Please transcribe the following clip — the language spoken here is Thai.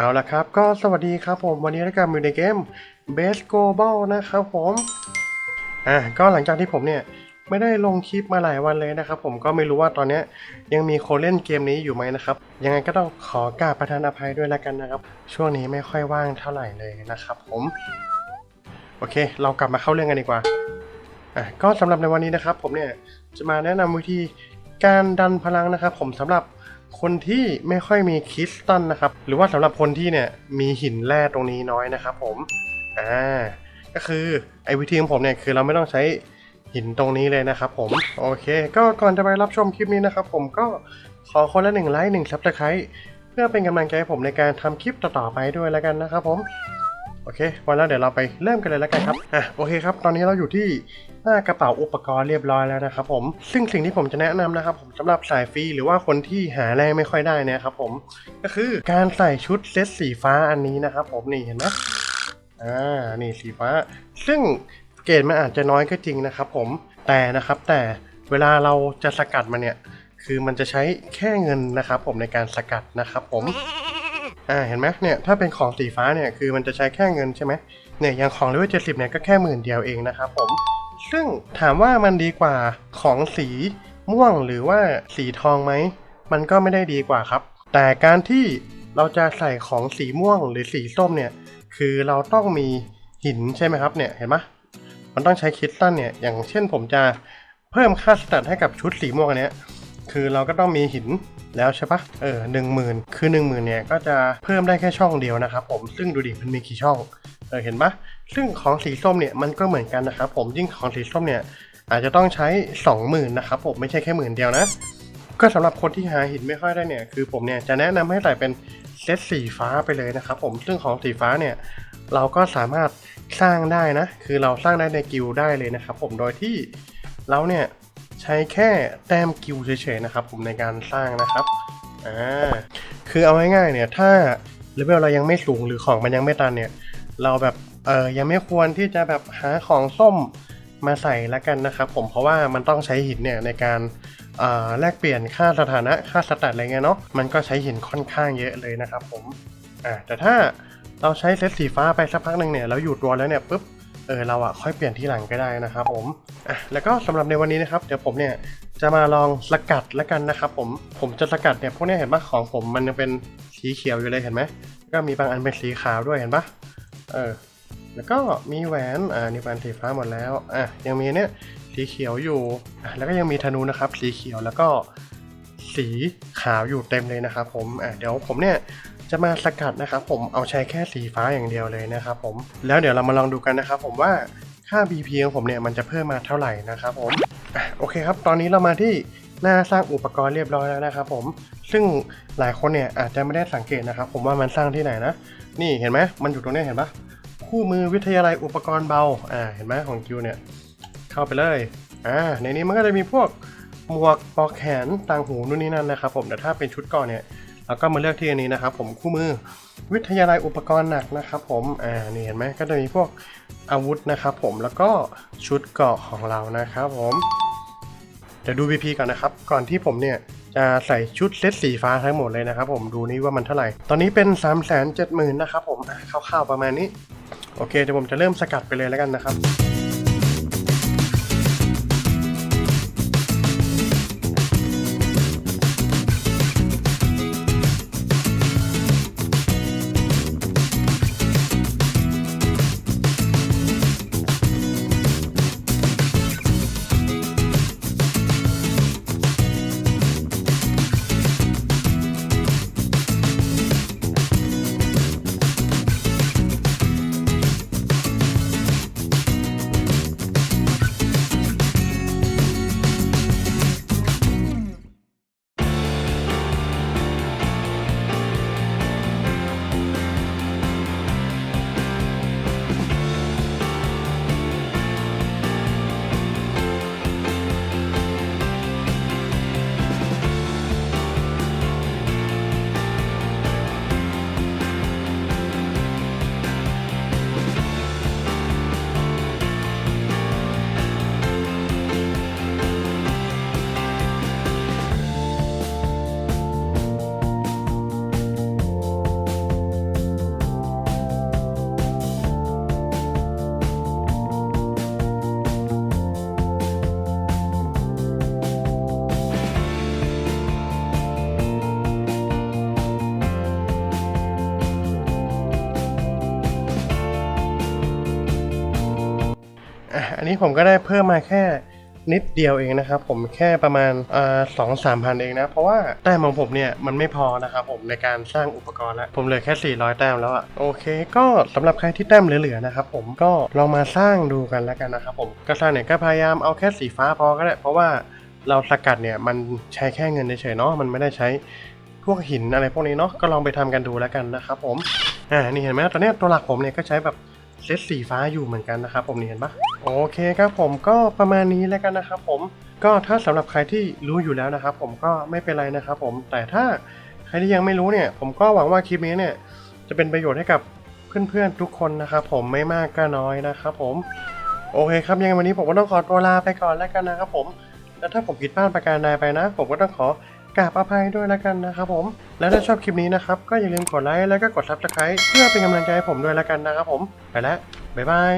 เอาละครับ ก็สวัสดีครับผมวันนี้รายการอยู่ในเกม Best Global นะครับผมอะก็หลังจากที่ผมเนี่ยไม่ได้ลงคลิปมาหลายวันเลยนะครับผมก็ไม่รู้ว่าตอนนี้ยังมีคนเล่นเกมนี้อยู่ไหมนะครับ ยังไงก็ต้องขอกราบประทานอภัยด้วยแล้วกันนะครับ ช่วงนี้ไม่ค่อยว่างเท่าไหร่เลยนะครับผมโอเค เรากลับมาเข้าเรื่องกันดีกว่าอะก็สำหรับในวันนี้นะครับ ผมเนี่ยจะมาแนะนำวิธีการดันพลังนะครับ ผมสำหรับ คนที่ไม่ค่อยมีคริสตัลนะครับ หรือว่าสำหรับคนที่เนี่ยมีหินแร่ตรงนี้น้อยนะครับผมอ่าก็คือไอ้วิธีของผมเนี่ยคือเราไม่ต้องใช้หินตรงนี้เลยนะครับผมโอเค ก็ก่อนจะไปรับชมคลิปนี้นะครับผมก็ขอคนละหนึ่งไลค์หนึ่งซับสไครต์เพื่อเป็นกำลังใจให้ผมในการทำคลิปต่อๆไปด้วยแล้วกันนะครับผมโอเควันแล้วเดี๋ยวเราไปเริ่มกันเลยแล้วกันครับอะโอเคครับ ตอนนี้เราอยู่ที่ น้ากระเป๋าอุปกรณ์เรียบร้อยแล้วนะครับผมซึ่งสิ่งที่ผมจะแนะนำนะครับผมสำหรับสายฟรีหรือว่าคนที่หาแรงไม่ค่อยได้นะครับผมก็คือการใส่ชุดเซตสีฟ้าอันนี้นะครับผมนี่เห็นไหมอ่านี่สีฟ้า ซึ่งเกรดมันอาจจะน้อยก็จริงนะครับผมแต่นะครับแต่เวลาเราจะสกัดมันเนี่ยคือมันจะใช้แค่เงินนะครับผมในการสกัดนะครับผมอ่าเห็นไหมเนี่ยถ้าเป็นของสีฟ้าเนี่ยคือมันจะใช้แค่เงินใช่ไหมเนี่ยอย่างของเลเวลเจ็ดสิบเนี่ยก็แค่หมื่นเดียวเองนะครับผม ซึ่งถามว่ามันดีกว่าของสีม่วงหรือว่าสีทองไหม มันก็ไม่ได้ดีกว่าครับ แต่การที่เราจะใส่ของสีม่วงหรือสีส้มเนี่ย คือเราต้องมีหินใช่ไหมครับเนี่ยเห็นไหมมันต้องใช้คริสตัลเนี่ย อย่างเช่นผมจะเพิ่มค่าสแตทให้กับชุดสีม่วงอันเนี้ยคือเราก็ต้องมีหินแล้วใช่ปะเออหนึ่งหมื่นคือหนึ่งหมื่นเนี่ยก็จะเพิ่มได้แค่ช่องเดียวนะครับผมซึ่งดูดิมันมีกี่ช่อง เออเห็นปะซึ่งของสีส้มเนี่ยมันก็เหมือนกันนะครับผมยิ่งของสีส้มเนี่ยอาจจะต้องใช้สองหมื่นนะครับผมไม่ใช่แค่หมื่นเดียวนะ ก็สำหรับคนที่หาหินไม่ค่อยได้เนี่ยคือผมเนี่ยจะแนะนำให้ใส่เป็นเซตสีฟ้าไปเลยนะครับผมซึ่งของสีฟ้าเนี่ยเราก็สามารถสร้างได้นะ คือเราสร้างได้ในกิลด์ได้เลยนะครับผมโดยที่เราเนี่ยใช้แค่แต้มกิวเฉยๆนะครับผมในการสร้างนะครับอ่าคือเอาง่ายๆเนี่ยถ้าเลเวลเรายังไม่สูงหรือของมันยังไม่ตันเนี่ย เราแบบเออยังไม่ควรที่จะแบบหาของส้มมาใส่และกันนะครับผมเพราะว่ามันต้องใช้หินเนี่ยในการแลกเปลี่ยนค่าสถานะค่าสแตทอะไรเงี้ยเนาะมันก็ใช้หินค่อนข้างเยอะเลยนะครับผมอ่าแต่ถ้าเราใช้เซตสีฟ้าไปสักพักหนึ่งเนี่ยแล้วอยู่ตัวแล้วเนี่ยปุ๊บเออเราอะค่อยเปลี่ยนที่หลังก็ได้นะครับผมอะแล้วก็สำหรับในวันนี้นะครับเดี๋ยวผมเนี่ยจะมาลองสกัดแล้วกันนะครับผมผมจะสกัดเนี่ยพวกนี้เห็นปะของผมมันยังเป็นสีเขียวอยู่เลยเห็นไหมก็มีบางอันเป็นสีขาวด้วยเห็นปะ เออ แล้วก็มีแหวน อ่า นี่แหวนสีฟ้าหมดแล้ว อะ ยังมีเนี่ย สีเขียวอยู่ อะ แล้วก็ยังมีธนูนะครับ สีเขียวแล้วก็สีขาวอยู่เต็มเลยนะครับผม อะ เดี๋ยวผมเนี่ยจะมาสกัดนะครับผม เอาใช้แค่สีฟ้าอย่างเดียวเลยนะครับผม แล้วเดี๋ยวเรามาลองดูกันนะครับผมว่าค่า BP ของผมเนี่ยมันจะเพิ่มมาเท่าไหร่นะครับผม อะ โอเคครับ ตอนนี้เรามาที่ หน้าสร้างอุปกรณ์เรียบร้อยแล้วนะครับผม ซึ่งหลายคนเนี่ยอาจจะไม่ได้สังเกตนะครับ ผมว่ามันสร้างที่ไหนนะ นี่เห็นไหมมันอยู่ตรงนี้เห็นปะคู่มือวิทยาลัยอุปกรณ์เบา อ่า เห็นไหมของกิวเนี่ย เข้าไปเลย อ่า ในนี้มันก็จะมีพวกหมวกปอกแขนต่างหูนู่นนี่นั่นนะครับผม แต่ถ้าเป็นชุดก่อนเนี่ยแล้วก็มาเลือกที่อันนี้นะครับผมคู่มือวิทยาลัยอุปกรณ์หนักนะครับผม อ่า นี่เห็นไหมก็จะมีพวกอาวุธนะครับผม แล้วก็ชุดเกราะของเรานะครับผม ดี๋ยวดู VP ก่อนนะครับ ก่อนที่ผมเนี่ยจะใส่ชุดเซตสีฟ้าทั้งหมดเลยนะครับผมดูนี่ว่ามันเท่าไหร่ ตอนนี้เป็น 3 7 0 0 0 0นะครับผมคร่าวๆประมาณนี้ โอเคเดี๋ยวผมจะเริ่มสกัดไปเลยแล้วกันนะครับ อันนี้ผมก็ได้เพิ่มมาแค่นิดเดียวเองนะครับผมแค่ประมาณสองสามพันเองนะ เพราะว่าแต้มของผมเนี่ยมันไม่พอนะครับผมในการสร้างอุปกรณ์แล้วผมเหลือแค่ 400 แต้มแล้วอะโอเค ก็สำหรับใครที่แต้มเหลือๆนะครับผมก็ลองมาสร้างดูกันแล้วกันนะครับผมก็สร้างเนี่ยก็พยายามเอาแค่สีฟ้าพอก็ได้เพราะว่าเราสกัดเนี่ยมันใช้แค่เงินเฉยๆเนาะมันไม่ได้ใช้พวกหินอะไรพวกนี้เนาะก็ลองไปทำกันดูแล้วกันนะครับผมอ่านี่เห็นไหมตอนเนี้ยตัวหลักผมเนี่ยก็ใช้แบบ เซตสีฟ้าอยู่เหมือนกันนะครับผมนี่เห็นปะโอเคครับผมก็ประมาณนี้แล้วกันนะครับผมก็ถ้าสำหรับใครที่รู้อยู่แล้วนะครับผมก็ไม่เป็นไรนะครับผมแต่ถ้าใครที่ยังไม่รู้เนี่ย ผมก็หวังว่าคลิปนี้เนี่ยจะเป็นประโยชน์ให้กับเพื่อนๆทุกคนนะครับผมไม่มากก็น้อยนะครับผมโอเคครับยังไงวันนี้ผมก็ต้องขอตัวลาไปก่อนแล้วกันนะครับผมแล้วถ้าผมผิดพลาดประการใดไปนะ ผมก็ต้องขอ กราบอภัยด้วยแล้วกันนะครับผม แล้วถ้าชอบคลิปนี้นะครับ ก็อย่าลืมกดไลค์แล้วก็กดซับสไครต์เพื่อเป็นกำลังใจให้ผมด้วยแล้วกันนะครับผม ไปแล้วบ๊ายบาย